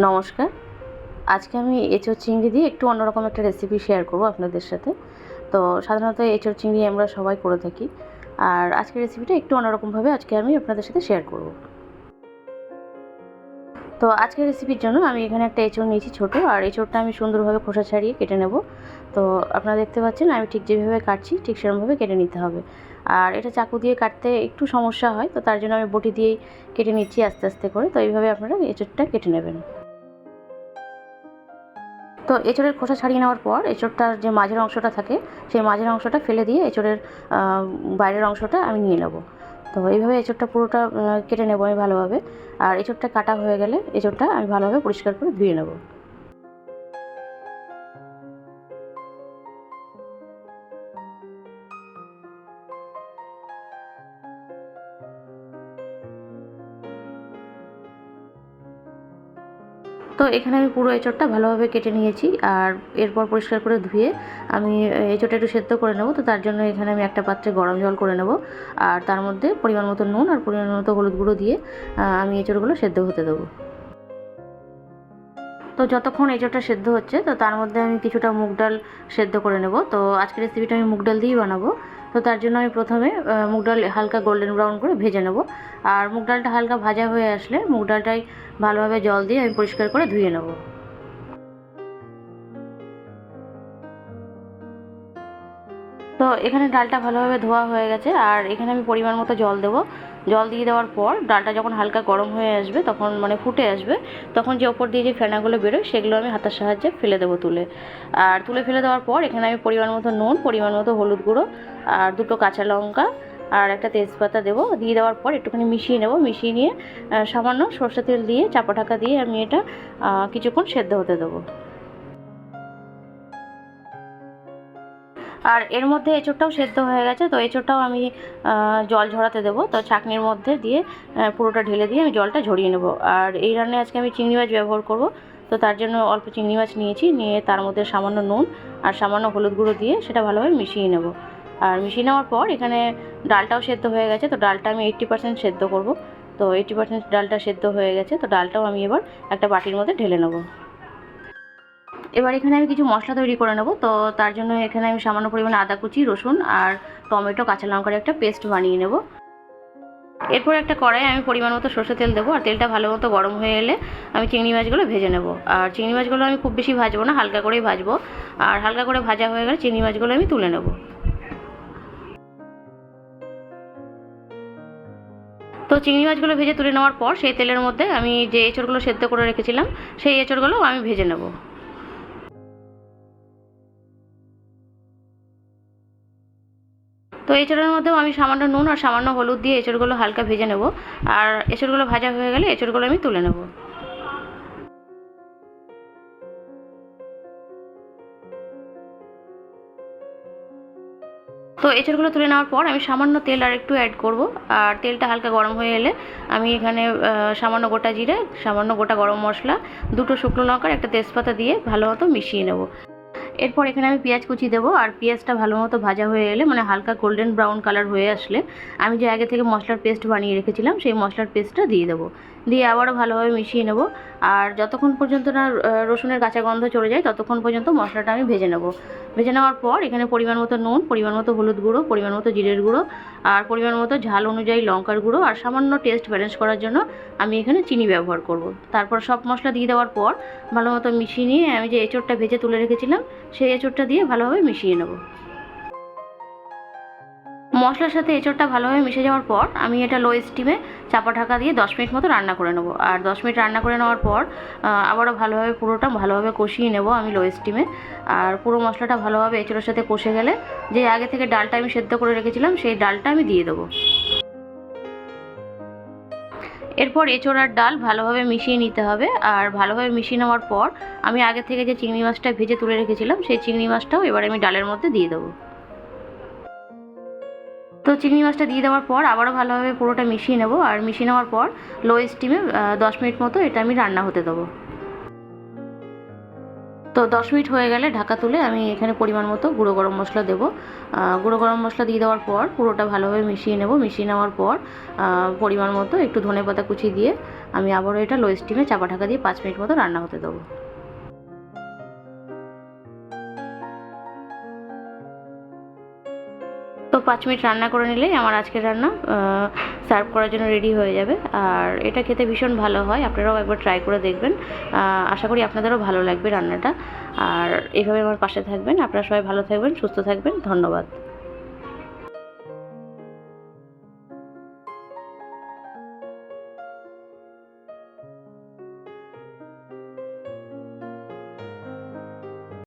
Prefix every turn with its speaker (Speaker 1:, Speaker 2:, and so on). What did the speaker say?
Speaker 1: নমস্কার। আজকে আমি এঁচোড় চিংড়ি দিয়ে একটু অন্যরকম একটা রেসিপি শেয়ার করব আপনাদের সাথে। তো সাধারণত এঁচোড় চিংড়ি আমরা সবাই করে থাকি। আর আজকের রেসিপিটা একটু অন্যরকমভাবে আজকে আমি আপনাদের সাথে শেয়ার করব। তো আজকের রেসিপির জন্য আমি এখানে একটা এঁচোড় নিয়েছি ছোটো, আর এঁচোড়টা আমি সুন্দরভাবে খোসা ছাড়িয়ে কেটে নেব। তো আপনারা দেখতে পাচ্ছেন, আমি ঠিক যেভাবে কাটছি, ঠিক সেরকমভাবে কেটে নিতে হবে। আর এটা চাকু দিয়ে কাটতে একটু সমস্যা হয়, তো তার জন্য আমি বটি দিয়েই কেটে নিচ্ছি আস্তে আস্তে করে। তো এইভাবে আপনারা এঁচোড়টা কেটে নেবেন। তো এঁচড়ের খোসা ছাড়িয়ে নেওয়ার পর এঁচড়টার যে মাঝের অংশটা থাকে, সেই মাঝের অংশটা ফেলে দিয়ে এঁচড়ের বাইরের অংশটা আমি নিয়ে নেব। তো এইভাবে এঁচড়টা পুরোটা কেটে নেব আমি ভালোভাবে। আর এঁচড়টা কাটা হয়ে গেলে এঁচড়টা আমি ভালোভাবে পরিষ্কার করে ধুয়ে নেব। তো এখানে আমি পুরো এঁচড়টা ভালোভাবে কেটে নিয়েছি আর এরপর পরিষ্কার করে ধুয়ে আমি এঁচড়টা একটু সেদ্ধ করে নেব। তো তার জন্য এখানে আমি একটা পাত্রে গরম জল করে নেব আর তার মধ্যে পরিমাণ মতো নুন আর পরিমাণ মতো হলুদ গুঁড়ো দিয়ে আমি এঁচড়গুলো সেদ্ধ হতে দেবো। তো যতক্ষণ এঁচড়টা সেদ্ধ হচ্ছে, তো তার মধ্যে আমি কিছুটা মুগ ডাল সেদ্ধ করে নেব। তো আজকের রেসিপিটা আমি মুগ ডাল দিয়েই বানাবো। তো তার জন্য আমি প্রথমে মুগ ডাল হালকা গোল্ডেন ব্রাউন করে ভেজে নেব। আর মুগ ডালটা হালকা ভাজা হয়ে আসলে মুগ ডালটাই ভালোভাবে জল দিয়ে আমি পরিষ্কার করে ধুয়ে নেব। তো এখানে ডালটা ভালোভাবে ধোয়া হয়ে গেছে, আর এখানে আমি পরিমাণ মতো জল দেবো। জল দিয়ে দেওয়ার পর ডালটা যখন হালকা গরম হয়ে আসবে, তখন মানে ফুটে আসবে, তখন যে ওপর দিয়ে যে ফেনাগুলো বেরোয়, সেগুলো আমি হাতের সাহায্যে ফেলে দেবো তুলে। আর তুলে ফেলে দেওয়ার পর এখানে আমি পরিমাণ মতো নুন, পরিমাণ মতো হলুদ গুঁড়ো, আর দুটো কাঁচা লঙ্কা, আর একটা তেজপাতা দেবো। দিয়ে দেওয়ার পর একটুখানি মিশিয়ে নেব। মিশিয়ে নিয়ে সামান্য সর্ষে তেল দিয়ে, চাপা ঢাকা দিয়ে আমি এটা কিছুক্ষণ সেদ্ধ হতে দেবো। আর এর মধ্যে এঁচোড়টাও সেদ্ধ হয়ে গেছে, তো এঁচোড়টাও আমি জল ঝরাতে দেবো। তো ছাঁকনির মধ্যে দিয়ে পুরোটা ঢেলে দিয়ে আমি জলটা ঝরিয়ে নেব। আর এই রান্নায় আজকে আমি চিংড়ি মাছ ব্যবহার করব। তো তার জন্য অল্প চিংড়ি মাছ নিয়েছি, নিয়ে তার মধ্যে সামান্য নুন আর সামান্য হলুদ গুঁড়ো দিয়ে সেটা ভালোভাবে মিশিয়ে নেব। আর মিশিয়ে নেওয়ার পর এখানে ডালটাও সেদ্ধ হয়ে গেছে, তো ডালটা আমি এইট্টি পার্সেন্ট সেদ্ধ করব। তো এইট্টি পার্সেন্ট ডালটা সেদ্ধ হয়ে গেছে, তো ডালটাও আমি এবার একটা বাটির মধ্যে ঢেলে নেব। এবার এখানে আমি কিছু মশলা তৈরি করে নেব। তো তার জন্য এখানে আমি সামান্য পরিমাণে আদা কুচি, রসুন আর টমেটো, কাঁচা লঙ্কার একটা পেস্ট বানিয়ে নেব। এরপর একটা কড়াই আমি পরিমাণ মতো সর্ষে তেল দেবো। আর তেলটা ভালো মতো গরম হয়ে এলে আমি চিংড়ি মাছগুলো ভেজে নেব। আর চিংড়ি মাছগুলো আমি খুব বেশি ভাজবো না, হালকা করেই ভাজবো। আর হালকা করে ভাজা হয়ে গেলে চিংড়ি মাছগুলো আমি তুলে নেব। তো চিংড়ি মাছগুলো ভেজে তুলে নেওয়ার পর সেই তেলের মধ্যে আমি যে এঁচড়গুলো সেদ্ধ করে রেখেছিলাম, সেই এঁচড়গুলো আমি ভেজে নেব। তো এঁচড়ের মধ্যেও আমি সামান্য নুন আর সামান্য হলুদ দিয়ে এঁচড়গুলো হালকা ভেজে নেব। আর এঁচড়গুলো ভাজা হয়ে গেলে এঁচড়গুলো আমি তুলে নেব। তো এঁচড়গুলো তুলে নেওয়ার পর আমি সামান্য তেল আর একটু অ্যাড করব। আর তেলটা হালকা গরম হয়ে এলে আমি এখানে সামান্য গোটা জিরে, সামান্য গোটা গরম মশলা, দুটো শুকনো লঙ্কার একটা তেজপাতা দিয়ে ভালো মতো মিশিয়ে নেব। এরপর এখানে আমি পেঁয়াজ কুচি দেবো, আর পেঁয়াজটা ভালো মতো ভাজা হয়ে এলে মানে হালকা গোল্ডেন ব্রাউন কালার হয়ে আসলে, আমি যে আগে থেকে মশলার পেস্ট বানিয়ে রেখেছিলাম, সেই মশলার পেস্টটা দিয়ে দেবো। দিয়ে আবারও ভালোভাবে মিশিয়ে নেব, আর যতক্ষণ পর্যন্ত না রসুনের কাঁচা গন্ধ চলে যায়, ততক্ষণ পর্যন্ত মশলাটা আমি ভেজে নেব। ভেজে নেওয়ার পর এখানে পরিমাণ মতো নুন, পরিমাণ মতো হলুদ গুঁড়ো, পরিমাণ মতো জিরের গুঁড়ো, আর পরিমাণ মতো ঝাল অনুযায়ী লঙ্কার গুঁড়ো, আর সামান্য টেস্ট ব্যালেন্স করার জন্য আমি এখানে চিনি ব্যবহার করব। তারপর সব মশলা দিয়ে দেওয়ার পর ভালো মতো মিশিয়ে নিয়ে আমি যে এঁচড়টা ভেজে তুলে রেখেছিলাম সেই এঁচড়টা দিয়ে ভালোভাবে মিশিয়ে নেব। মশলার সাথে এঁচড়টা ভালোভাবে মিশে যাওয়ার পর আমি এটা লো স্টিমে চাপা ঢাকা দিয়ে দশ মিনিট মতো রান্না করে নেব। আর দশ মিনিট রান্না করে নেওয়ার পর আবারও ভালোভাবে পুরোটা ভালোভাবে কষিয়ে নেব আমি লো স্টিমে আর পুরো মশলাটা ভালোভাবে এঁচড়ের সাথে কষে গেলে, যে আগে থেকে ডালটা আমি সেদ্ধ করে রেখেছিলাম, সেই ডালটা আমি দিয়ে দেবো। এরপর এচোড়ার ডাল ভালোভাবে মিশিয়ে নিতে হবে। আর ভালোভাবে মিশিয়ে নেওয়ার পর আমি আগে থেকে যে চিংড়ি মাছটা ভেজে তুলে রেখেছিলাম, সেই চিংড়ি মাছটাও এবার আমি ডালের মধ্যে দিয়ে দেবো। তো চিংড়ি মাছটা দিয়ে দেওয়ার পর আবারও ভালোভাবে পুরোটা মিশিয়ে নেব। আর মিশিয়ে নেওয়ার পর লো স্টিমে দশ মিনিট মতো এটা আমি রান্না হতে দেবো। তো দশ মিনিট হয়ে গেলে ঢাকা তুলে আমি এখানে পরিমাণ মতো গুঁড়ো গরম মশলা দেবো। গুঁড়ো গরম মশলা দিয়ে দেওয়ার পর পুরোটা ভালোভাবে মিশিয়ে নেব। মিশিয়ে নেওয়ার পর পরিমাণ মতো একটু ধনে পাতা কুচি দিয়ে আমি আবারও এটা লো স্টিমে চাপা ঢাকা দিয়ে পাঁচ মিনিট মতো রান্না হতে দেবো। তো পাঁচ মিনিট রান্না করে নিলেই আমার আজকের রান্না সার্ভ করার জন্য রেডি হয়ে যাবে। আর এটা খেতে ভীষণ ভালো হয়, আপনারাও একবার ট্রাই করে দেখবেন। আশা করি আপনাদেরও ভালো লাগবে রান্নাটা। আর এভাবে আমার পাশে থাকবেন। আপনারা সবাই ভালো থাকবেন, সুস্থ থাকবেন। ধন্যবাদ।